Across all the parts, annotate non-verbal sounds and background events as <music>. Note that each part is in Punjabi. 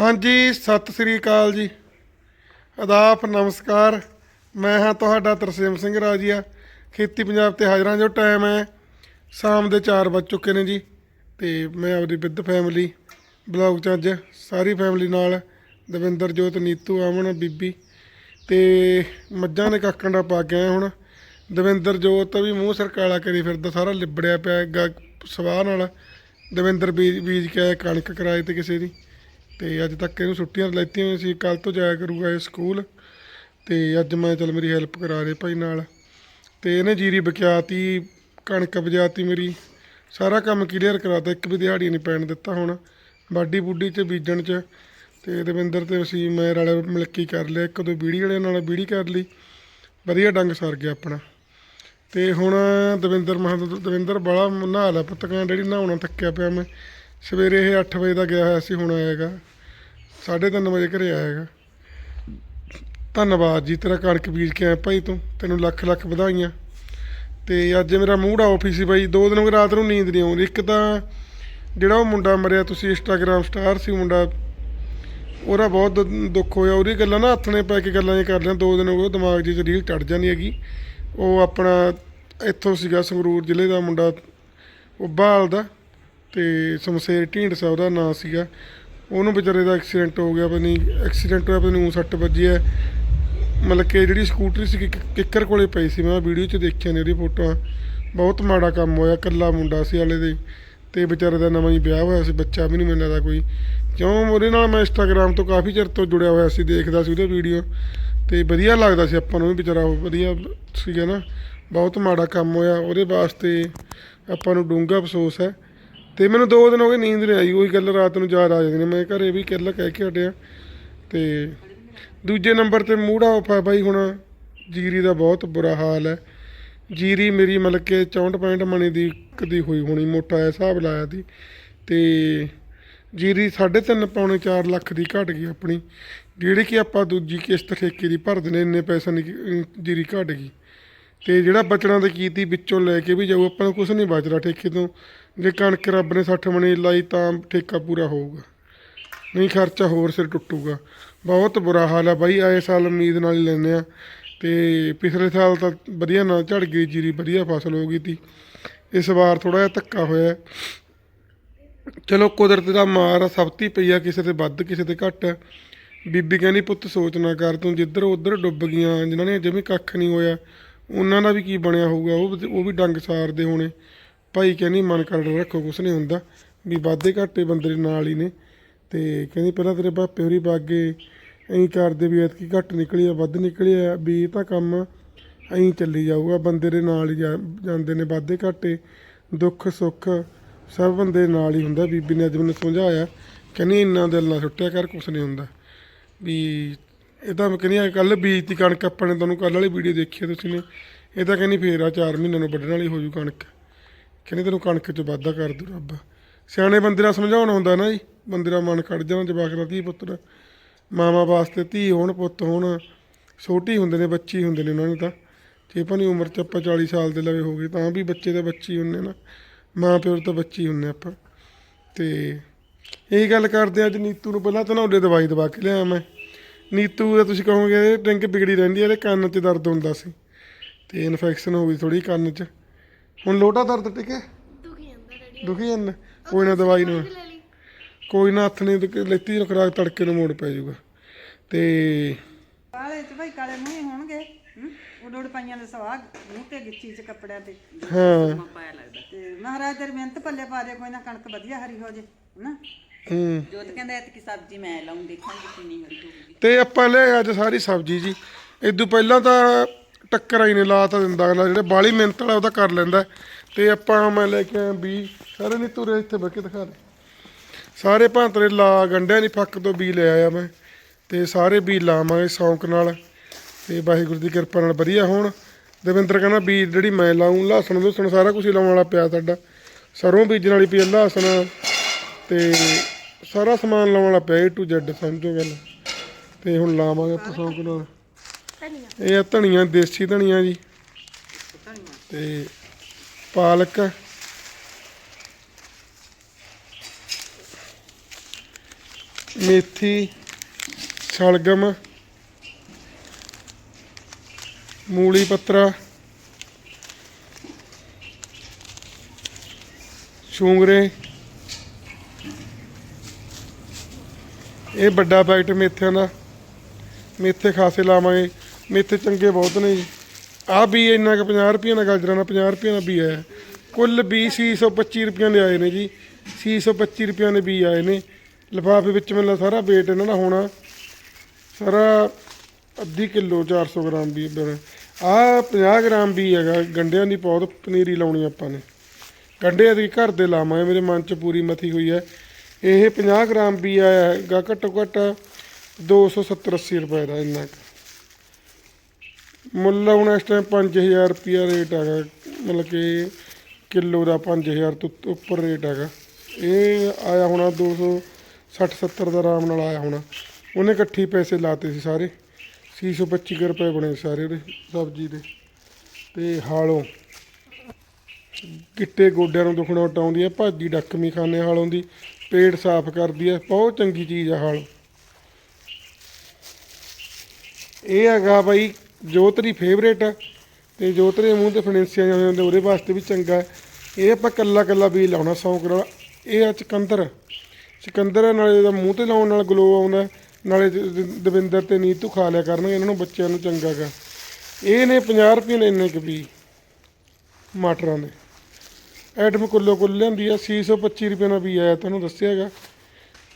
ਹਾਂਜੀ, ਸਤਿ ਸ੍ਰੀ ਅਕਾਲ ਜੀ। ਆਦਾਬ ਨਮਸਕਾਰ। ਮੈਂ ਹਾਂ ਤੁਹਾਡਾ ਤਰਸੇਮ ਸਿੰਘ ਰਾਜੀਆ। ਖੇਤੀ ਪੰਜਾਬ ਤੇ ਹਾਜ਼ਰਾਂ ਜੋ ਟਾਈਮ ਹੈ। ਸ਼ਾਮ ਦੇ 4 ਵੱਜ ਚੁੱਕੇ ਨੇ ਜੀ ਤੇ ਮੈਂ ਆਪਦੀ ਵਿਦ ਫੈਮਿਲੀ ਬਲੌਗ 'ਚ ਅੱਜ ਸਾਰੀ ਫੈਮਿਲੀ ਨਾਲ ਦਵਿੰਦਰ ਜੋਤ, ਨੀਤੂ ਅਮਨ ਬੀਬੀ ਤੇ ਮੱਝਾਂ ਨੇ ਕੱਕਣ ਪਾ ਕੇ ਆਏ ਹੁਣ। ਦਵਿੰਦਰ ਜੋਤ ਵੀ ਮੂੰਹ ਸਿਰ ਕਾਲਾ ਕਰੀ ਫਿਰਦਾ, ਸਾਰਾ ਲਿਬੜਿਆ ਪਿਆ ਗਾ ਸਵਾਹ ਨਾਲ। ਦਵਿੰਦਰ ਬੀਜ ਬੀਜ ਕੇ ਆਇਆ, ਕਣਕ ਕਿਰਾਏ ਤੇ ਕਿਸੇ ਦੀ। ਤੇ ਅੱਜ ਤੱਕ ਇਹਨੂੰ ਛੁੱਟੀਆਂ ਲੈਤੀਆਂ ਹੋਈਆਂ ਸੀ। ਕੱਲ ਤੋਂ ਜਾਇਆ ਕਰੂਗਾ ਇਹ ਸਕੂਲ। ਤੇ ਅੱਜ ਮੈਂ ਚਲ ਮੇਰੀ ਹੈਲਪ ਕਰਾ ਦੇ ਭਾਈ ਨਾਲ। ਤੇ ਇਹਨੇ ਜੀਰੀ ਬਕਿਆਤੀ ਕਣਕ ਬਜਾਤੀ ਮੇਰੀ। ਸਾਰਾ ਕੰਮ ਕਲੀਅਰ ਕਰਾਤਾ। ਇੱਕ ਵੀ ਦਿਹਾੜੀ ਨਹੀਂ ਪੈਣ ਦਿੱਤਾ ਹੁਣ। ਬਾਡੀ ਬੁੱਡੀ ਚ, ਬੀਜਣ ਚ। ਤੇ ਦਵਿੰਦਰ ਤੇ ਅਸੀਂ ਮੈਂ ਰਲ ਮਿਲ ਕੇ ਕਰ ਲਿਆ। ਇੱਕ ਦੋ ਬੀੜੀ ਵਾਲੇ ਨਾਲ ਬੀੜੀ ਕਰ ਲਈ। ਵਧੀਆ ਡੰਗ ਸਰ ਗਿਆ ਆਪਣਾ। ਤੇ ਹੁਣ ਦਵਿੰਦਰ ਮਹਾਂ ਦਵਿੰਦਰ ਬੜਾ ਨਹਾ ਲਿਆ ਪੁੱਤਕਾਂ ਡੈਡੀ ਨਹਾਉਣਾ ਥੱਕਿਆ ਪਿਆ ਮੈਂ। ਸਵੇਰੇ ਇਹ 8 ਵਜੇ ਦਾ ਗਿਆ ਹੋਇਆ ਸੀ, ਹੁਣ ਆਏਗਾ 3:30 ਵਜੇ ਘਰੇ ਆਏਗਾ ਧੰਨਵਾਦ ਜੀ, ਤੇਰਾ ਕਣਕ ਬੀਜ ਕੇ ਆਇਆ ਭਾਈ ਤੂੰ, ਤੈਨੂੰ ਲੱਖ ਲੱਖ ਵਧਾਈਆਂ। ਤੇ ਅੱਜ ਮੇਰਾ ਮੂਡ ਆਫ ਹੀ ਸੀ ਬਾਈ, ਦੋ ਦਿਨ ਹੋ ਗਏ ਰਾਤ ਨੂੰ ਨੀਂਦ ਨਹੀਂ ਆਉਂਦੀ। ਇੱਕ ਤਾਂ ਜਿਹੜਾ ਉਹ ਮੁੰਡਾ ਮਰਿਆ, ਤੁਸੀਂ ਇੰਸਟਾਗ੍ਰਾਮ ਸਟਾਰ ਸੀ ਮੁੰਡਾ, ਉਹਦਾ ਬਹੁਤ ਦੁ- ਦੁੱਖ ਹੋਇਆ। ਉਹਦੀ ਗੱਲਾਂ ਨਾ ਹੱਥਣੇ ਪੈ ਕੇ ਗੱਲਾਂ ਜੇ ਕਰ ਲਿਆ। ਦੋ ਦਿਨ ਹੋ ਗਏ, ਉਹ ਦਿਮਾਗ 'ਚ ਰੀਲ ਚੜ ਜਾਂਦੀ ਹੈਗੀ। ਉਹ ਆਪਣਾ ਇੱਥੋਂ ਸੀਗਾ ਸੰਗਰੂਰ ਜ਼ਿਲ੍ਹੇ ਦਾ ਮੁੰਡਾ, ਉਹ ਬਾਲ ਦਾ। ਤੇ ਸਮਸ਼ੇਰ ਢੀਂਡਸਾ ਉਹਦਾ ਨਾਂ ਸੀਗਾ। ਉਹਨੂੰ ਵਿਚਾਰੇ ਦਾ ਐਕਸੀਡੈਂਟ ਹੋ ਗਿਆ, ਪਤਾ ਨਹੀਂ ਐਕਸੀਡੈਂਟ ਹੋਇਆ, ਪਤਾ ਨਹੀਂ ਊਂ ਸੱਟ ਵੱਜੀ ਹੈ। ਮਤਲਬ ਕਿ ਜਿਹੜੀ ਸਕੂਟਰੀ ਸੀ ਕਿ- ਕਿੱਕਰ ਕੋਲੇ ਪਈ ਸੀ। ਮੈਂ ਵੀਡੀਓ 'ਚ ਦੇਖਿਆ ਨੇ ਉਹਦੀ ਫੋਟੋਆਂ। ਬਹੁਤ ਮਾੜਾ ਕੰਮ ਹੋਇਆ ਕੱਲਾ ਮੁੰਡਾ ਸੀ ਵਾਲੇ ਦੇ ਤੇ ਵਿਚਾਰੇ ਦਾ ਨਵਾਂ ਹੀ ਵਿਆਹ ਹੋਇਆ ਸੀ, ਬੱਚਾ ਵੀ ਨਹੀਂ ਮੈਨੂੰ ਲੱਗਦਾ ਕੋਈ। ਕਿਉਂ? ਉਹਦੇ ਨਾਲ ਮੈਂ ਇੰਸਟਾਗ੍ਰਾਮ ਤੋਂ ਕਾਫੀ ਚਿਰ ਤੋਂ ਜੁੜਿਆ ਹੋਇਆ ਸੀ, ਦੇਖਦਾ ਸੀ ਉਹਦੇ ਵੀਡੀਓ ਤੇ ਵਧੀਆ ਲੱਗਦਾ ਸੀ ਆਪਾਂ ਨੂੰ ਵੀ ਵਿਚਾਰਾ ਵਧੀਆ ਸੀਗਾ ਨਾ। ਬਹੁਤ ਮਾੜਾ ਕੰਮ ਹੋਇਆ। ਉਹਦੇ ਵਾਸਤੇ ਆਪਾਂ ਨੂੰ ਡੂੰਘਾ ਅਫਸੋਸ ਹੈ। ਤੇ ਮੈਨੂੰ ਦੋ ਦਿਨ ਹੋ ਗਏ ਨੀਂਦ ਨਹੀਂ ਆਈ, ਉਹੀ ਗੱਲ ਰਾਤ ਨੂੰ ਯਾਦ ਆ ਜਾਂਦੀ ਨੇ। ਮੈਂ ਘਰੇ ਵੀ ਕੱਲਾ ਕਹਿ ਕੇ ਹਟਿਆ ਤੇ ਦੂਜੇ ਨੰਬਰ ਤੇ ਮੂੜਾ ਆਫ ਹੈ ਬਾਈ, ਹੁਣ ਜੀਰੀ ਦਾ ਬਹੁਤ ਬੁਰਾ ਹਾਲ ਹੈ। ਜੀਰੀ ਮੇਰੀ ਮਤਲਬ ਕਿ 64 65 ਮਣੀ ਦੀ ਕਦੀ ਹੋਈ ਹੋਣੀ, ਮੋਟਾ ਜਿਹਾ ਹਿਸਾਬ ਲਾਇਆ ਦੀ ਤੇ ਜੀਰੀ 3.5 ਪੌਣੇ 4 ਲੱਖ ਦੀ ਘਟ ਗਈ ਆਪਣੀ। ਜਿਹੜੀ ਕਿ ਆਪਾਂ ਦੂਜੀ ਕਿਸ਼ਤ ਠੇਕੇ ਦੀ ਭਰਦੇ ਨੇ, ਇੰਨੇ ਪੈਸੇ ਨਹੀਂ ਜੀਰੀ ਘਟ ਗਈ। ਤੇ ਜਿਹੜਾ ਬਚਣਾ ਤੇ ਕੀਤੀ ਵਿੱਚੋਂ ਲੈ ਕੇ ਵੀ ਜਾਊ ਆਪਾਂ ਨੂੰ ਕੁਝ ਨਹੀਂ ਬਚਦਾ ਠੇਕੇ ਤੋਂ। ਜੇ ਕਣਕ ਰੱਬ ਨੇ 60 ਮਣੀ ਲਾਈ ਤਾਂ ਠੇਕਾ ਪੂਰਾ ਹੋਊਗਾ। ਨਹੀਂ ਖਰਚਾ ਹੋਰ ਸਿਰ ਟੁੱਟੂਗਾ। ਬਹੁਤ ਬੁਰਾ ਹਾਲ ਆ ਬਾਈ ਆਏ ਸਾਲ ਉਮੀਦ ਨਾਲ ਹੀ ਲੈਂਦੇ ਆ। ਤੇ ਪਿਛਲੇ ਸਾਲ ਤਾਂ ਵਧੀਆ ਨਾਲ ਝੜ ਗਈ ਜੀਰੀ ਵਧੀਆ ਫਸਲ ਹੋ ਗਈ ਤੀ। ਇਸ ਵਾਰ ਥੋੜਾ ਜਿਹਾ ਧੱਕਾ ਹੋਇਆ ਚਲੋ ਕੁਦਰਤ ਦਾ ਮਾਰ ਆ, ਸਭ ਪਈ ਆ ਕਿਸੇ ਤੇ ਵੱਧ ਕਿਸੇ ਤੇ ਘੱਟ। ਬੀਬੀ ਕਹਿੰਦੀ ਪੁੱਤ ਸੋਚ ਨਾ ਕਰ ਤੂੰ ਜਿੱਧਰ ਉਧਰ ਡੁੱਬ ਗਈਆਂ ਜਿਨ੍ਹਾਂ ਨੇ ਜਮੀ ਕੱਖ ਨਹੀਂ ਹੋਇਆ ਉਹਨਾਂ ਦਾ ਵੀ ਕੀ ਬਣਿਆ ਹੋਊਗਾ, ਉਹ ਵੀ- ਉਹ ਵੀ ਡੰਗ ਸਾਰਦੇ ਹੋਣੇ। ਭਾਈ ਕਹਿੰਦੀ, ਮਨ ਕਰ ਰੱਖੋ, ਕੁਛ ਨਹੀਂ ਹੁੰਦਾ। ਵੀ ਵਾਧੇ ਘਾਟੇ ਬੰਦੇ ਦੇ ਨਾਲ ਹੀ ਨੇ। ਤੇ ਕਹਿੰਦੀ, ਪਹਿਲਾਂ ਤੇਰੇ ਭਾਪੇ ਹੋਰੀ ਬਾਗੇ, ਐਂ ਕਰਦੇ ਵੀ ਐਤਕੀ ਘੱਟ ਨਿਕਲੀ ਆ ਵੱਧ ਨਿਕਲੀ ਆ ਵੀ ਇਹ ਤਾਂ ਕੰਮ ਐਂ ਚੱਲੀ ਜਾਊਗਾ, ਬੰਦੇ ਦੇ ਨਾਲ ਹੀ ਜਾ- ਜਾਂਦੇ ਨੇ, ਵਾਧੇ ਘਾਟੇ ਦੁੱਖ, ਸੁੱਖ, ਸਭ ਬੰਦੇ ਨਾਲ ਹੀ ਹੁੰਦਾ। ਬੀਬੀ ਨੇ ਅੱਜ ਮੈਨੂੰ ਸਮਝਾਇਆ, ਕਹਿੰਦੀ, ਇੰਨਾ ਦਿਲ ਨਾ ਸੁੱਟਿਆ ਕਰ, ਕੁਛ ਨਹੀਂ ਹੁੰਦਾ। ਵੀ ਇਹ ਤਾਂ ਮੈਂ ਕਹਿੰਦੀ ਕੱਲ ਬੀਜਤੀ ਕਣਕ, ਆਪਾਂ ਨੇ ਤੁਹਾਨੂੰ ਕੱਲ ਵਾਲੀ ਵੀਡੀਓ ਦੇਖੀ ਹੈ ਤੁਸੀਂ ਨੇ। ਇਹ ਤਾਂ ਕਹਿੰਦੀ ਫੇਰ ਆ 4 ਮਹੀਨਿਆਂ ਨੂੰ ਵੱਢਣ ਵਾਲੀ ਹੋ ਜੂ ਕਣਕ। ਕਹਿੰਦੀ ਤੈਨੂੰ ਕਣਕ 'ਚ ਵਾਧਾ ਕਰ ਦੂ ਰੱਬ। ਸਿਆਣੇ ਬੰਦੇ ਨਾਲ ਸਮਝਾਉਣਾ ਹੁੰਦਾ ਨਾ ਜੀ, ਬੰਦੇ ਦਾ ਮਨ ਕੱਢ ਜਾਣਾ ਜਵਾਕ ਦਾ ਧੀ ਪੁੱਤਰ ਮਾਵਾ ਵਾਸਤੇ ਧੀ ਹੋਣ, ਪੁੱਤ ਹੋਣ। ਛੋਟੀ ਹੁੰਦੇ ਨੇ, ਬੱਚੀ ਹੁੰਦੇ ਨੇ ਉਹਨਾਂ ਨੂੰ ਤਾਂ। ਜੇ ਭਾਵੇਂ ਉਮਰ 'ਚ ਆਪਾਂ 40 ਸਾਲ ਦੇ ਲਵੇ ਹੋ ਗਏ ਤਾਂ ਵੀ ਬੱਚੇ ਤਾਂ ਬੱਚੀ ਹੁੰਦੇ ਨਾ। ਮਾਂ ਪਿਓ ਤਾਂ ਬੱਚੀ ਹੁੰਦੇ ਆਪਾਂ। ਤੇ ਇਹੀ ਗੱਲ ਕਰਦੇ ਅੱਜ ਨੀਤੂ ਨੂੰ, ਪਹਿਲਾਂ ਧਨੌਲੇ ਦਵਾਈ ਦਵਾ ਕੇ ਲਿਆ ਮੈਂ। ਨੀਤੂ ਦਾ ਤੁਸੀਂ ਕਹੋਗੇ ਇਹ ਟੈਂਕ ਵਿਗੜੀ ਰਹਿੰਦੀ ਹੈ ਇਹਦੇ ਕੰਨ 'ਚ ਦਰਦ ਹੁੰਦਾ ਸੀ। ਤੇ ਇਨਫੈਕਸ਼ਨ ਹੋ ਗਈ ਥੋੜੀ ਕੰਨ 'ਚ। ਹੁਣ ਲੋਟਾ ਦਰਦ ਟਿਕੇ ਦੁਖੀ ਜਾਂਦਾ ਡੈਡੀ। ਦੁਖੀ ਜਾਂਦਾ? ਕੋਈ ਨਾ ਦਵਾਈ ਨੂੰ। ਕੋਈ ਨਾ ਹੱਥ ਨੇ ਤੇ ਲੈਤੀ ਨੂੰ ਖਰਾਕ ਤੜਕੇ ਨੂੰ ਮੋੜ ਪੈ ਜਾਊਗਾ। ਤੇ ਕਾਲੇ ਚ ਭਾਈ ਕਾਲੇ ਮੂੰਹ ਹੋਣਗੇ? ਉਹ ਲੋੜ ਪਾਈਆਂ ਦੇ ਸਵਾਗ ਮੂੰਹ ਤੇ ਗਿੱਚੀ ਚ ਕੱਪੜਿਆਂ ਤੇ। ਹਾਂ। ਤੇ ਮਹਾਰਾਜ ਤੇਰੀ ਮਿਹਨਤ ਪੱਲੇ ਪਾ ਦੇ ਕੋਈ ਨਾ ਕਣਕ ਵਧੀਆ ਹਰੀ ਹੋ ਜੇ ਹਨਾ? ਹੂੰ। ਜੋਤ ਕਹਿੰਦਾ ਐਤਕੀ ਸਬਜ਼ੀ ਮੈਂ ਲਾਉਂ ਦੇਖਾਂਗੇ ਕਿੰਨੀ ਹਰੀ ਹੋਊਗੀ ਤੇ ਆਪਾਂ ਲੈ ਅੱਜ ਸਾਰੀ ਸਬਜ਼ੀ ਜੀ। ਇਦੋਂ ਪਹਿਲਾਂ ਤਾਂ ਟੱਕਰ ਆਈ ਨੇ ਲਾ ਤਾਂ ਦਿੰਦਾ ਅਗਲਾ ਜਿਹੜੇ ਬਾਲੀ ਮਿਹਨਤ ਵਾਲਾ ਉਹ ਤਾਂ ਕਰ ਲੈਂਦਾ। ਤੇ ਆਪਾਂ ਮੈਂ ਲੈ ਕੇ ਆਇਆ ਵੀ ਸਾਰੇ ਨਹੀਂ ਤੁਰੇ ਇੱਥੇ ਬਹਿ ਕੇ ਦਿਖਾ ਦੇ। ਸਾਰੇ ਭਾਂਤਰੇ ਲਾ ਗੰਡਿਆਂ ਦੀ ਫੱਕ ਤੋਂ ਬੀ ਲੈ ਆਇਆ ਮੈਂ। ਤੇ ਸਾਰੇ ਬੀ ਲਾਵਾਂਗੇ ਸ਼ੌਂਕ ਨਾਲ। ਤੇ ਵਾਹਿਗੁਰੂ ਦੀ ਕਿਰਪਾ ਨਾਲ ਵਧੀਆ ਹੋਣ। ਦਵਿੰਦਰ ਕਹਿੰਦਾ ਬੀ ਜਿਹੜੀ ਮੈਂ ਲਾਉਂ ਲਹਸਣ ਲੁਸਣ ਸਾਰਾ ਕੁਝ ਲਾਉਣ ਵਾਲਾ ਪਿਆ ਸਾਡਾ। ਸਰੋਂ ਬੀਜਣ ਵਾਲੀ ਪਈ ਲਹਸਣ ਤੇ ਸਾਰਾ ਸਮਾਨ ਲਾਉਣ ਵਾਲਾ ਪਿਆ ਏ ਟੂ ਜ਼ੈਡ ਸਮਝੋ ਗੱਲ। ਤੇ ਹੁਣ ਲਾਵਾਂਗੇ ਆਪਾਂ ਸ਼ੌਂਕ ਨਾਲ। ਧਨੀਆ ਇਹ ਆ ਧਨੀਆ, ਦੇਸੀ ਧਨੀਆ ਜੀ। ਤੇ ਪਾਲਕ। ਮੇਥੀ, ਸ਼ਲਗਮ। ਮੂਲੀ ਪੱਤਰਾ। ਸ਼ੂੰਗਰੇ। ਇਹ ਵੱਡਾ ਪੈਕਟ ਮੇਥਿਆਂ ਦਾ। ਮੇਥੇ ਖਾਸੇ ਲਾਵਾਂਗੇ। ਮੇਥੇ ਚੰਗੇ ਬਹੁਤ ਨੇ ਜੀ। ਆਹ ਵੀ ਇੰਨਾ ਕੁ 50 ਰੁਪਏ ਦਾ ਗਾਜਰਾਂ ਦਾ 50 ਰੁਪਏ ਦਾ ਵੀ ਆਇਆ ਕੁੱਲ ਵੀ 625 ਰੁਪਏ ਦੇ ਆਏ ਨੇ ਜੀ। 625 ਰੁਪਏ ਦੇ ਵੀ ਆਏ ਨੇ। ਲਿਫਾਫੇ ਵਿੱਚ ਮੈਨੂੰ ਸਾਰਾ weight ਇਹਨਾਂ ਦਾ ਹੋਣਾ। ਸਾਰਾ ਅੱਧੀ ਕਿਲੋ 400 ਗ੍ਰਾਮ ਵੀ ਆ 50 ਗ੍ਰਾਮ ਵੀ ਹੈਗਾ। ਗੰਡਿਆਂ ਦੀ ਬਹੁਤ ਪਨੀਰੀ ਲਾਉਣੀ ਆਪਾਂ ਨੇ। ਗੰਡੇ ਦੀ ਘਰ ਦੇ ਲਾਵਾਂਗੇ। ਮੇਰੇ ਮਨ ਚ ਪੂਰੀ ਮਥੀ ਹੋਈ ਹੈ। ਇਹ 50 ਗ੍ਰਾਮ ਵੀ ਆਇਆ ਹੈਗਾ, ਘੱਟੋ ਘੱਟ 270 80 ਰੁਪਏ ਦਾ ਇੰਨਾ ਕੁ। ਮੁੱਲ ਹੁਣ ਇਸ ਟਾਈਮ 5000 ਰੁਪਿਆ ਰੇਟ ਹੈਗਾ, ਮਤਲਬ ਕਿ ਕਿਲੋ ਦਾ 5000 ਤੋਂ ਉੱਪਰ ਰੇਟ ਹੈਗਾ। ਇਹ ਆਇਆ ਹੋਣਾ 260 70 ਦਾ ਆਰਾਮ ਨਾਲ ਆਇਆ ਹੋਣਾ। ਉਹਨੇ ਇਕੱਠੀ ਪੈਸੇ ਲਾਤੇ ਸੀ ਸਾਰੇ। 625 ਕੁ ਰੁਪਏ ਬਣੇ ਸਾਰੇ ਉਹਦੇ ਸਬਜ਼ੀ ਦੇ। ਤੇ ਹਾਲੋਂ, ਗਿੱਟੇ ਗੋਡਿਆਂ ਨੂੰ ਦੁਖਣਾ ਹਟਾਉਂਦੀ ਆ, ਭਾਜੀ ਡੱਕਮੀ ਖਾਣੇ ਹਾਲੋਂ ਦੀ। ਪੇਟ ਸਾਫ਼ ਕਰਦੀ ਹੈ ਬਹੁਤ ਚੰਗੀ ਚੀਜ਼ ਆ ਹਾਲੋਂ। ਇਹ ਹੈਗਾ ਬਾਈ ਜੋਤ ਦੀ ਫੇਵਰੇਟ ਤੇ ਜੋਤ ਦੇ ਮੂੰਹ ਤੇ ਫਨੈਂਸੀਆਂ ਜਾਂਦੇ ਹੁੰਦੇ ਉਹਦੇ ਵਾਸਤੇ ਵੀ ਚੰਗਾ ਇਹ ਆਪਾਂ ਕੱਲਾ ਕੱਲਾ ਵੀ ਲਾਉਣਾ ਸੌਂਕ ਨਾਲ। ਇਹ ਆ ਚਕੰਦਰ। ਚਕੰਦਰ ਨਾਲੇ ਦਾ ਮੂੰਹ ਤੇ ਲਾਉਣ ਨਾਲ ਗਲੋ ਆਉਂਦਾ ਨਾਲੇ ਦਵਿੰਦਰ ਤੇ ਨੀਤੂ ਖਾ ਲਿਆ ਕਰਨਗੇ, ਇਹਨਾਂ ਨੂੰ ਬੱਚਿਆਂ ਨੂੰ ਚੰਗਾ ਗਾ। ਇਹ ਨੇ 50 ਰੁਪਏ ਨੇ ਇੰਨੇ ਕੁ ਵੀ, ਮਟਰਾਂ ਦੇ। ਐਟਮ ਕੁੱਲੋ ਕੁੱਲ ਲਿਆਂਦੀ ਆ 625 ਰੁਪਏ ਨਾਲ ਵੀ ਆਇਆ, ਤੁਹਾਨੂੰ ਦੱਸਿਆ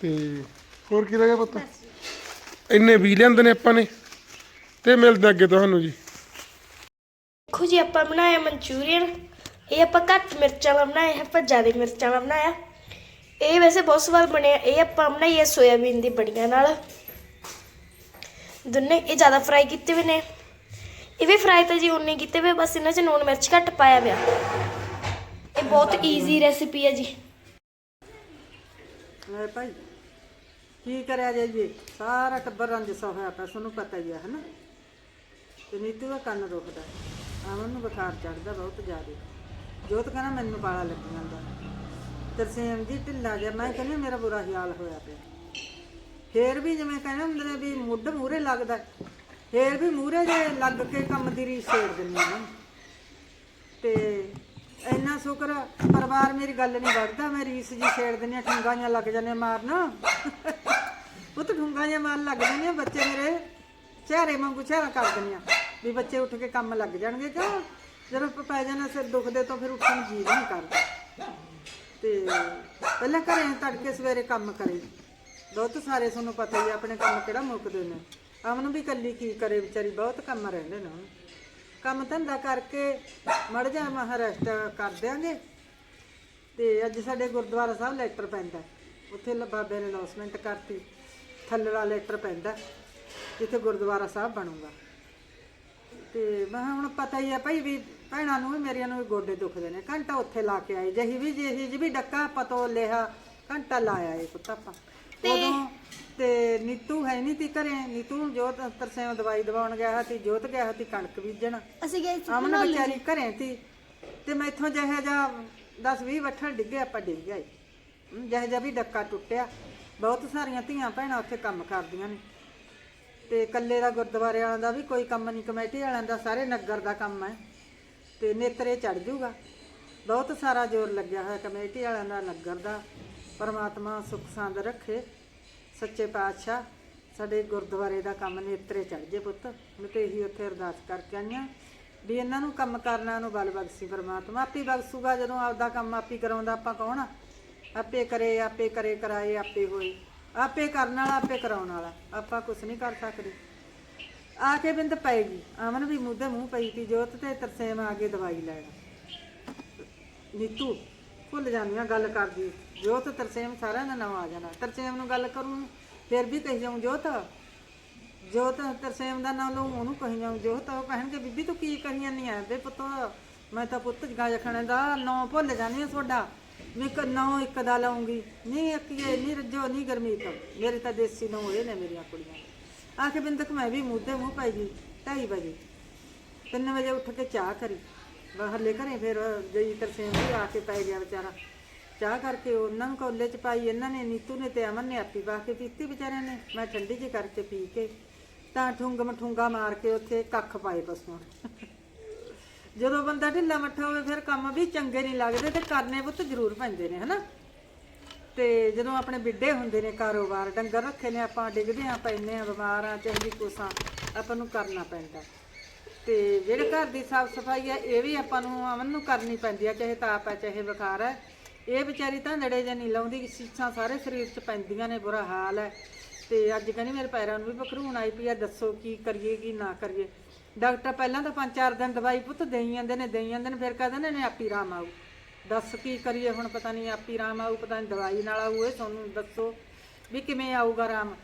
ਤੇ ਹੋਰ ਕੀ ਰਹਿ ਗਿਆ ਪਤਾ? ਇੰਨੇ ਵੀ ਲਿਆਂਦੇ ਨੇ ਆਪਾਂ ਨੇ, ਤੇ ਮਿਲਦੇ ਅੱਗੇ ਤੁਹਾਨੂੰ ਜੀ। ਦੇਖੋ ਜੀ, ਆਪਾਂ ਬਣਾਇਆ ਮਨਚੂਰੀਅਨ। ਇਹ ਆਪਾਂ ਘੱਟ ਮਿਰਚਾਂ ਵਾਲਾ ਬਣਾਇਆ ਹੈ ਆਪਾਂ ਜ਼ਿਆਦਾ ਮਿਰਚਾਂ ਵਾਲਾ ਬਣਾਇਆ। ਇਹ ਵੈਸੇ ਬਹੁਤ ਸਵਾਦ ਬਣਿਆ, ਇਹ ਆਪਾਂ ਬਣਾਈਏ ਸੋਇਆਬੀਨ ਦੀ ਬੜੀਆਂ ਨਾਲ। ਦੋਨੇ, ਇਹ ਜ਼ਿਆਦਾ ਫਰਾਈ ਕੀਤੇ ਹੋਏ ਨੇ। ਇਹ ਵੀ ਫਰਾਈ ਤਾਂ ਜੀ ਉਨੇ ਕੀਤੇ ਹੋਏ ਬਸ ਇਹਨਾਂ 'ਚ ਨੂਣ ਮਿਰਚ ਘੱਟ ਪਾਇਆ ਪਿਆ। ਇਹ ਬਹੁਤ ਈਜ਼ੀ ਰੈਸਿਪੀ ਹੈ ਜੀ। ਲੈ ਭਾਈ, ਕੀ ਕਰਿਆ ਜੇ ਜੀ? ਸਾਰਾ ਟੱਬਰ ਰੰਜਸਾ ਹੋਇਆ ਪਿਆ, ਤੁਹਾਨੂੰ ਪਤਾ ਹੀ ਆ ਹਨਾ? ਤੇ ਨੀਤੂ ਦਾ ਕੰਨ ਦੁਖਦਾ। ਆਮਨ ਨੂੰ ਬੁਖਾਰ ਚੜਦਾ ਬਹੁਤ ਜ਼ਿਆਦਾ। ਜੋਤ ਕਹਿੰਦਾ, ਮੈਨੂੰ ਪਾਲਾ ਲੱਗ ਜਾਂਦਾ ਤਰਸੇਮ ਜੀ ਢਿੱਲਾ ਗਿਆ ਮੈਂ ਕਹਿੰਦੀ, ਮੇਰਾ ਬੁਰਾ ਹਾਲ ਹੋਇਆ ਪਿਆ। ਫੇਰ ਵੀ ਜਿਵੇਂ ਕਹਿੰਦੇ ਹੁੰਦੇ ਨੇ ਵੀ ਮੁੱਢ ਮੂਰੇ ਲੱਗਦਾ ਫੇਰ ਵੀ ਮੂਰੇ ਜੇ ਲੱਗ ਕੇ ਕੰਮ ਦੀ ਰੀਸ ਛੇੜ ਦਿੰਦੀ ਆ ਤੇ ਇੰਨਾ ਸ਼ੁਕਰ ਆ, ਪਰਿਵਾਰ ਮੇਰੀ ਗੱਲ ਨਹੀਂ ਵੜਦਾ ਮੈਂ ਰੀਸ ਜੀ ਛੇੜ ਦਿੰਦੀ ਆ ਠੁੰਗਾਂ ਲੱਗ ਜਾਂਦੇ ਮਾਰਨ। ਉਹ ਤਾਂ ਠੁੰਗਾਂ ਜਿਹੀਆਂ ਮਾਰਨ ਲੱਗ ਜਾਂਦੀਆਂ ਬੱਚੇ ਮੇਰੇ ਚਿਹਰੇ ਵਾਂਗੂ ਚਿਹਰਾ ਕਰ ਦਿੰਦੀਆਂ ਵੀ ਬੱਚੇ ਉੱਠ ਕੇ ਕੰਮ ਲੱਗ ਜਾਣਗੇ ਕਿਉਂ? ਜਦੋਂ ਪ- ਪੈ ਜਾਣਾ ਸਿਰ ਦੁਖਦੇ ਤੋਂ ਫਿਰ ਉੱਠਣ ਨੂੰ ਜੀ ਨਹੀਂ ਕਰਦਾ। ਤੇ ਪਹਿਲਾਂ ਘਰੇ ਤੜਕੇ ਸਵੇਰੇ ਕੰਮ ਕਰੇ। ਬਹੁਤ ਸਾਰੇ ਤੁਹਾਨੂੰ ਪਤਾ ਹੀ ਆ ਆਪਣੇ ਕੰਮ ਕਿਹੜਾ ਮੁੱਕਦੇ ਨੇ। ਅਮਨ ਵੀ ਕੱਲੀ ਕੀ ਕਰੇ ਵਿਚਾਰੀ ਬਹੁਤ ਕੰਮ ਰਹਿੰਦੇ ਨੇ। ਉਹਨੂੰ। ਕੰਮ ਧੰਦਾ ਕਰਕੇ ਮੜ ਜਾ ਮਹਾਰਾਸ਼ਟ ਕਰ ਦਿਆਂਗੇ। ਤੇ ਅੱਜ ਸਾਡੇ ਗੁਰਦੁਆਰਾ ਸਾਹਿਬ ਲੈਟਰ ਪੈਂਦਾ। ਉੱਥੇ ਬਾਬੇ ਨੇ ਅਨਾਉਂਸਮੈਂਟ ਕਰਤੀ ਥੱਲੜਾ ਲੈਟਰ ਪੈਂਦਾ ਜਿੱਥੇ ਗੁਰਦੁਆਰਾ ਸਾਹਿਬ ਬਣੂਗਾ। ਤੇ ਮੈਂ ਹੁਣ ਪਤਾ ਹੀ ਆ ਭਾਈ ਵੀ ਭੈਣਾਂ ਨੂੰ ਵੀ ਮੇਰੀਆਂ ਨੂੰ ਵੀ ਗੋਡੇ ਦੁਖਦੇ ਨੇ। ਘੰਟਾ ਉੱਥੇ ਲਾ ਕੇ ਆਏ ਜਹੀ ਵੀ ਜਿਹੀ ਜੀ ਵੀ ਡੱਕਾ ਪਤੋ ਲਿਆ ਘੰਟਾ ਲਾਇਆ ਏ ਪੁੱਤ ਆਪਾਂ। ਉਦੋਂ ਤੇ ਨੀਤੂ ਹੈ ਨਹੀਂ ਤੀ ਘਰੇ। ਨੀਤੂ ਜੋਤ ਤਰਸੇਂ ਦਵਾਈ ਦਵਾਉਣ ਗਿਆ ਸੀ ਜੋਤ ਗਿਆ ਸੀ ਕਣਕ ਬੀਜਣ। ਅਸੀਂ ਗਏ ਸੀ ਅਮਨ ਵਿਚਾਰੀ ਘਰੇ ਤੀ ਤੇ ਮੈਥੋਂ ਜਿਹੇ ਜਾ 10 20 ਵੱਠਣ ਡਿੱਗੇ ਆਪਾਂ ਡਿੱਗ ਗਏ ਜਿਹੇ ਜਿਹਾ ਵੀ ਡੱਕਾ ਟੁੱਟਿਆ। ਬਹੁਤ ਸਾਰੀਆਂ ਧੀਆਂ ਭੈਣਾਂ ਉੱਥੇ ਕੰਮ ਕਰਦੀਆਂ ਨੇ। ਤੇ ਕੱਲੇ ਦਾ ਗੁਰਦੁਆਰੇ ਵਾਲਿਆਂ ਦਾ ਵੀ ਕੋਈ ਕੰਮ ਨਹੀਂ ਕਮੇਟੀ ਵਾਲਿਆਂ ਦਾ ਸਾਰੇ ਨਗਰ ਦਾ ਕੰਮ ਹੈ। ਤੇ ਨੇਤਰੇ ਚੜ ਜੂਗਾ। ਬਹੁਤ ਸਾਰਾ ਜ਼ੋਰ ਲੱਗਿਆ ਹੋਇਆ ਕਮੇਟੀ ਵਾਲਿਆਂ ਦਾ ਨਗਰ ਦਾ। ਪਰਮਾਤਮਾ ਸੁਖ ਸੰਦ ਰੱਖੇ। ਸੱਚੇ ਪਾਤਸ਼ਾਹ, ਸਾਡੇ ਗੁਰਦੁਆਰੇ ਦਾ ਕੰਮ ਨੇਤਰੇ ਚੜ ਜੇ ਪੁੱਤ। ਮੈਂ ਤੇ ਇਹੀ ਉੱਥੇ ਅਰਦਾਸ ਕਰਕੇ ਆਈ ਹਾਂ ਵੀ ਇਹਨਾਂ ਨੂੰ ਕੰਮ ਕਰਨਾ ਨੂੰ ਬਲ ਬਖਸ਼ੀ ਪਰਮਾਤਮਾ। ਆਪੇ ਬਖਸ਼ੂਗਾ, ਜਦੋਂ ਆਪਦਾ ਕੰਮ ਆਪੇ ਕਰਾਉਂਦਾ ਆਪਾਂ ਕੌਣ ਆਪੇ ਕਰੇ ਆਪੇ ਕਰੇ, ਕਰਾਏ, ਆਪੇ ਹੋਏ। ਆਪੇ ਕਰਨ ਵਾਲਾ, ਆਪੇ ਕਰਾਉਣ ਵਾਲਾ। ਆਪਾਂ ਕੁਝ ਨਹੀਂ ਕਰ ਸਕਦੇ। ਆ ਕੇ ਬਿੰਦ ਪਏਗੀ। ਅਮਨ ਵੀ ਮੂੰਹ ਦੇ ਮੂੰਹ ਪਈ ਤੀ ਜੋਤ ਤੇ ਤਰਸੇਮ ਆ ਕੇ ਦਵਾਈ ਲੈਣ। ਨੀਤੂ, ਭੁੱਲ ਜਾਂਦੀਆਂ ਗੱਲ ਕਰਦੀ। ਜੋਤ, ਤਰਸੇਮ ਸਾਰਿਆਂ ਦਾ ਨਾਮ ਆ ਜਾਣਾ। ਤਰਸੇਮ ਨੂੰ ਗੱਲ ਕਰੂੰ, ਫਿਰ ਵੀ ਕਹੀ ਜਾਊਂ ਜੋਤ। ਜੋਤ, ਤਰਸੇਮ ਦਾ ਨਾਮ ਲਊਂ, ਉਹਨੂੰ ਕਹੀ ਜਾਊਂ ਜੋਤ। ਉਹ ਕਹਿਣਗੇ, ਬੀਬੀ ਤੂੰ ਕੀ ਕਹੀ ਨਹੀਂ ਆ? ਬੇ ਪੁੱਤ, ਮੈਂ ਤਾਂ ਪੁੱਤ ਗਾਜ ਖਾਣੇ ਦਾ ਨਾਂ ਭੁੱਲ ਜਾਂਦੀ ਆ ਤੁਹਾਡਾ ਮੈਂ ਇੱਕ ਨਾਂ ਇੱਕ ਦਾ ਲਾਉਂਗੀ। ਨਹੀਂ ਅੱਕੀਏ ਨਹੀਂ ਰੱਜੋ, ਨਹੀਂ ਗਰਮੀ ਤੋਂ। ਮੇਰੇ ਤਾਂ ਦੇਸੀ ਨਾਂ ਹੋਏ ਨੇ ਮੇਰੀਆਂ ਕੁੜੀਆਂ। ਆ ਕੇ ਬਿੰਦਕ, ਮੈਂ ਵੀ ਮੂੰਹ ਤੇ ਮੂੰਹ ਪਾਈ ਗਈ 2:30 ਵਜੇ। 3 ਵਜੇ ਉੱਠ ਕੇ ਚਾਹ ਕਰੀ। ਬਾਹਰਲੇ ਘਰੇ ਫਿਰ ਜਈ ਤਰਸੇਮ ਵੀ ਆ ਕੇ ਪੈ ਗਿਆ ਵਿਚਾਰਾ। ਚਾਹ ਕਰਕੇ ਉਹਨਾਂ ਨੂੰ ਕੌਲੇ ਚ ਪਾਈ, ਇਹਨਾਂ ਨੇ ਨੀਤੂ ਨੇ ਤੇ ਅਮਨ ਨੇ ਆਪੀ ਪਾ ਕੇ ਪੀਤੀ ਵਿਚਾਰਿਆਂ ਨੇ। ਮੈਂ ਠੰਡੀ ਜਿਹੀ ਕਰਕੇ ਪੀ ਕੇ ਤਾਂ ਠੁੰਗ ਮਠੁੰਗਾ ਮਾਰ ਕੇ ਉੱਥੇ ਕੱਖ ਪਾਏ ਪਸ਼ੂਆਂ ਜਦੋਂ ਬੰਦਾ ਢਿੱਲਾ ਮੱਠਾ ਹੋਵੇ, ਫਿਰ ਕੰਮ ਵੀ ਚੰਗੇ ਨਹੀਂ ਲੱਗਦੇ ਤੇ ਕਰਨੇ ਪੁੱਤ ਜ਼ਰੂਰ ਪੈਂਦੇ ਨੇ, ਹਨਾ? ਤੇ ਜਦੋਂ ਆਪਣੇ ਬਿੱਡੇ ਹੁੰਦੇ ਨੇ ਕਾਰੋਬਾਰ, ਡੰਗਰ ਰੱਖੇ ਨੇ, ਆਪਾਂ ਡਿੱਗਦੇ ਆ ਪੈਨੇ ਆ ਬਿਮਾਰ ਆ ਚਾਹੇ ਕੋਸਾਂ ਆਪਾਂ ਨੂੰ ਕਰਨਾ ਪੈਂਦਾ। ਤੇ ਜਿਹੜੇ ਘਰ ਦੀ ਸਾਫ਼ ਸਫ਼ਾਈ ਆ ਇਹ ਵੀ ਆਪਾਂ ਨੂੰ ਅਮਨ ਨੂੰ ਕਰਨੀ ਪੈਂਦੀ ਆ ਚਾਹੇ ਤਾਪ ਆ ਚਾਹੇ ਬੁਖਾਰ ਹੈ। ਇਹ ਵਿਚਾਰੀ ਤਾਂ ਨੜੇ ਜਾਂ ਨਹੀਂ ਲਾਉਂਦੀ ਸੀਸਾਂ ਸਾਰੇ ਸਰੀਰ 'ਚ ਪੈਂਦੀਆਂ ਨੇ, ਬੁਰਾ ਹਾਲ ਹੈ। ਤੇ ਅੱਜ ਕਹਿੰਦੀ ਮੇਰੇ ਪੈਰਾਂ ਨੂੰ ਵੀ ਬਖਰੂਣ ਆਈ ਪਈ ਆ, ਦੱਸੋ ਕੀ ਕਰੀਏ, ਕੀ ਨਾ ਕਰੀਏ। ਡਾਕਟਰ ਪਹਿਲਾਂ ਤਾਂ ਪੰਜ ਚਾਰ ਦਿਨ ਦਵਾਈ ਪੁੱਤ ਦੇਈ ਜਾਂਦੇ ਨੇ, ਦੇਈ ਜਾਂਦੇ ਨੇ, ਫਿਰ ਕਹਿੰਦੇ ਨੇ ਆਪੀ ਰਾਮ ਆਊ। ਦੱਸ ਕੀ ਕਰੀਏ, ਹੁਣ ਪਤਾ ਨਹੀਂ ਆਪੀ ਰਾਮ ਆਊ, ਪਤਾ ਨਹੀਂ ਦਵਾਈ ਨਾਲ ਆਊ, ਇਹ ਤੁਹਾਨੂੰ ਦੱਸੋ ਵੀ ਕਿਵੇਂ ਆਊਗਾ ਰਾਮ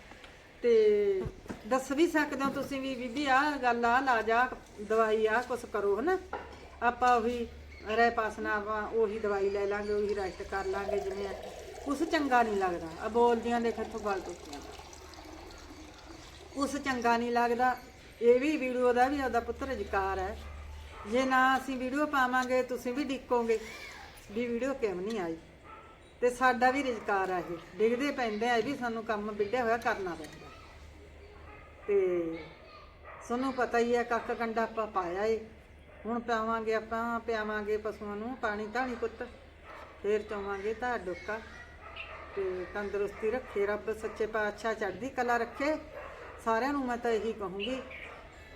ਤੇ ਦੱਸ ਵੀ ਸਕਦੇ ਹੋ ਤੁਸੀਂ ਵੀ, ਬੀਬੀ ਆ ਗੱਲ ਆ ਲਾ ਜਾ ਦਵਾਈ ਆ ਕੁਛ ਕਰੋ, ਹਨਾ। ਆਪਾਂ ਉਹੀ ਰਹਿ ਪਾਸਨਾ ਆਪਾਂ ਉਹੀ ਦਵਾਈ ਲੈ ਲਾਂਗੇ, ਉਹੀ ਰੈਸਟ ਕਰ ਲਾਂਗੇ, ਜਿਵੇਂ ਆ। ਕੁਛ ਚੰਗਾ ਨਹੀਂ ਲੱਗਦਾ। ਆ ਬੋਲਦੀਆਂ ਦੇਖ ਇੱਥੋਂ ਗੱਲ ਟੁੱਟੀਆਂ ਉਸ ਚੰਗਾ ਨਹੀਂ ਲੱਗਦਾ। ਇਹ ਵੀ ਵੀਡੀਓ ਦਾ ਵੀ ਉਹਦਾ ਪੁੱਤਰ ਅਧਿਕਾਰ ਹੈ। ਜੇ ਨਾ ਅਸੀਂ ਵੀਡੀਓ ਪਾਵਾਂਗੇ, ਤੁਸੀਂ ਵੀ ਡਿੱਕੋਗੇ ਵੀ ਵੀਡੀਓ ਕਿਉਂ ਨਹੀਂ ਆਈ। ਤੇ ਸਾਡਾ ਵੀ ਰੁਜ਼ਗਾਰ ਹੈ ਇਹ। ਡਿੱਗਦੇ ਪੈਂਦੇ ਆ ਵੀ ਸਾਨੂੰ ਕੰਮ ਵਿੱਢਿਆ ਹੋਇਆ ਕਰਨਾ ਪੈਂਦਾ। ਤੇ ਤੁਹਾਨੂੰ ਪਤਾ ਹੀ ਹੈ ਕੱਖ ਕੰਡਾ ਆਪਾਂ ਪਾਇਆ ਏ। ਹੁਣ ਪਾਵਾਂਗੇ ਆਪਾਂ, ਪਿਆਵਾਂਗੇ ਪਸ਼ੂਆਂ ਨੂੰ ਪਾਣੀ ਧਾਣੀ ਪੁੱਤ। ਫੇਰ ਚੋਵਾਂਗੇ ਤਾਂ ਡੋਕਾ ਤੇ ਤੰਦਰੁਸਤੀ ਰੱਖੇ, ਰੱਬ ਸੱਚੇ ਪਾਤਸ਼ਾਹ ਚੜ੍ਹਦੀ ਕਲਾ ਰੱਖੇ। ਸਾਰਿਆਂ ਨੂੰ ਮੈਂ ਤਾਂ ਇਹੀ ਕਹੂੰਗੀ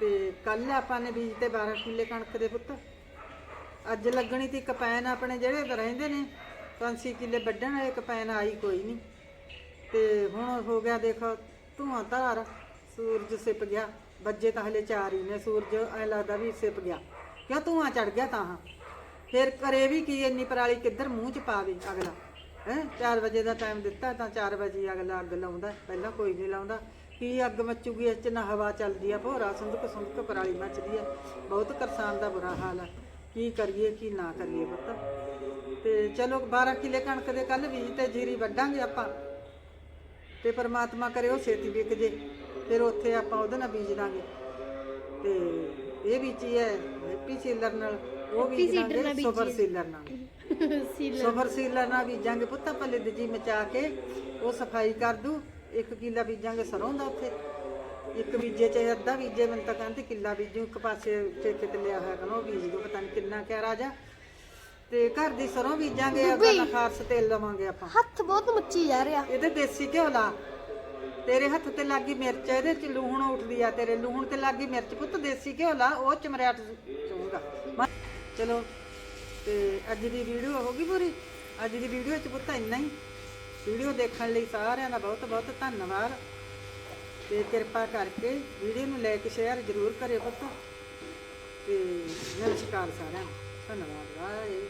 ਤੇ ਕੱਲ ਆਪਾਂ ਨੇ ਬੀਜ ਤੇ 12 ਕਿੱਲੇ ਕਣਕ ਦੇ ਪੁੱਤ। ਅੱਜ ਲੱਗਣੀ ਤੀ ਕਪੈਨ ਆਪਣੇ ਜਿਹੜੇ ਰਹਿੰਦੇ ਨੇ 5-6 ਕਿੱਲੇ ਵੱਢਣ ਵਾਲੇ ਕਪੈਨ ਆਈ ਕੋਈ ਨਹੀਂ। ਤੇ ਹੁਣ ਹੋ ਗਿਆ ਦੇਖੋ, ਧੂਆਂ ਧਾਰ, ਸੂਰਜ ਸਿਪ ਗਿਆ। ਵੱਜੇ ਤਾਂ ਹਲੇ ਚਾਰ ਹੀ ਨੇ, ਸੂਰਜ ਐ ਲੱਗਦਾ ਵੀ ਸਿਪ ਗਿਆ। ਕਿਉਂ ਧੂਆਂ ਚੜ ਗਿਆ ਤਾਂ? ਹਾਂ ਫਿਰ ਕਰੇ ਵੀ ਕੀ ਇੰਨੀ ਪਰਾਲੀ ਕਿੱਧਰ ਮੂੰਹ ਚ ਪਾਵੇ ਅਗਲਾ? ਹੈ? 4 ਵਜੇ ਦਾ ਟਾਈਮ ਦਿੱਤਾ ਤਾਂ 4 ਵਜੇ ਅਗਲਾ ਅੱਗ ਲਾਉਂਦਾ। ਪਹਿਲਾਂ ਕੋਈ ਨਹੀਂ ਲਾਉਂਦਾ। ਕੀ ਅੱਗ ਮੱਚੂਗੀ? ਇਸ ਚ ਨਾ ਹਵਾ ਚੱਲਦੀ ਆ ਭੋਰਾ। ਸੰਦਕ ਸੰਦਕ ਪਰਾਲੀ ਮੱਚਦੀ ਆ। ਬਹੁਤ ਕਿਸਾਨ ਦਾ ਬੁਰਾ ਹਾਲ ਆ। ਕੀ ਕਰੀਏ, ਕੀ ਨਾ ਕਰੀਏ ਪੁੱਤ? ਤੇ ਚਲੋ 12 ਕਿੱਲੇ ਕਣਕ ਦੇ ਕੱਲ ਬੀਜ ਤੇ ਜੀਰੀ ਵੱਢਾਂਗੇ ਆਪਾਂ। ਤੇ ਪਰਮਾਤਮਾ ਕਰੇ ਉਹ ਛੇਤੀ ਵਿਕ ਜੇ। ਫਿਰ ਉੱਥੇ ਆਪਾਂ ਉਹਦੇ ਨਾਲ ਬੀਜ ਦਾਂਗੇ ਤੇ ਇਹ ਬੀਜੀ ਹੈ ਹੈਪੀ ਸੀਲਰ ਨਾਲ ਉਹ ਬੀਜ ਦਾਂਗੇ ਸੁਪਰ ਸੀਲਰ ਨਾਲ। <laughs> ਸੁਪਰ ਸੀਲਰ ਨਾਲ ਬੀਜਾਂਗੇ ਪੁੱਤ ਆਪਾਂ ਲਿੱਦ ਜੀ ਮਚਾ ਕੇ ਉਹ ਸਫ਼ਾਈ ਕਰ ਦੂ ਇੱਕ ਕਿੱਲਾ ਬੀਜਾਂਗੇ ਸਰੋਂ ਦਾ ਉੱਥੇ। ਇੱਕ ਬੀਜੇ ਚ ਅੱਧਾ ਬੀਜੇ ਮੈਨੂੰ ਤਾਂ ਕਹਿੰਦੇ ਕਿੱਲਾ ਬੀਜੂ ਇੱਕ ਪਾਸੇ ਠੇਕੇ ਤੇ ਲਿਆ ਹੋਇਆ ਕਹਿੰਦਾ ਉਹ ਬੀਜ ਦੂ ਪਤਾ ਨਹੀਂ ਕਿੰਨਾ ਕਹਿ ਰਾਜਾ। ਤੇ ਘਰ ਦੀ ਸਰੋਂ ਬੀਜਾਂਗੇ ਆਪਾਂ ਖਾਰਸ ਤੇਲ ਲਵਾਂਗੇ ਆਪਾਂ। ਹੱਥ ਬਹੁਤ ਮੱਚੀ ਜਾ ਰਿਹਾ। ਇਹਦੇ ਦੇਸੀ ਘਿਓ ਲਾ। ਤੇਰੇ ਹੱਥ ਤੇ ਲੱਗੀ ਮਿਰਚ ਇਹਦੇ ਚ ਲੂਣ ਉੱਠਦੀ ਆ ਤੇਰੇ ਲੂਣ ਤੇ ਲੱਗੀ ਮਿਰਚ ਪੁੱਤ ਦੇਸੀ ਘਿਓ ਲਾ ਉਹ ਚਮਰਿਆਟ ਚੂਗਾ ਚਲੋ, ਤੇ ਅੱਜ ਦੀ ਵੀਡੀਓ ਹੋ ਗਈ ਪੂਰੀ? ਅੱਜ ਦੀ ਵੀਡੀਓ ਚ ਪੁੱਤ ਇੰਨਾ ਹੀ। ਵੀਡੀਓ ਦੇਖਣ ਲਈ ਸਾਰਿਆਂ ਦਾ ਬਹੁਤ ਬਹੁਤ ਧੰਨਵਾਦ। ਤੇ ਕਿਰਪਾ ਕਰਕੇ ਵੀਡੀਓ ਨੂੰ ਲਾਈਕ ਸ਼ੇਅਰ ਜ਼ਰੂਰ ਕਰਿਓ ਪੁੱਤ। ਤੇ ਨਮਸਕਾਰ ਸਾਰਿਆਂ ਨੂੰ। ਧੰਨਵਾਦ ਬਾਏ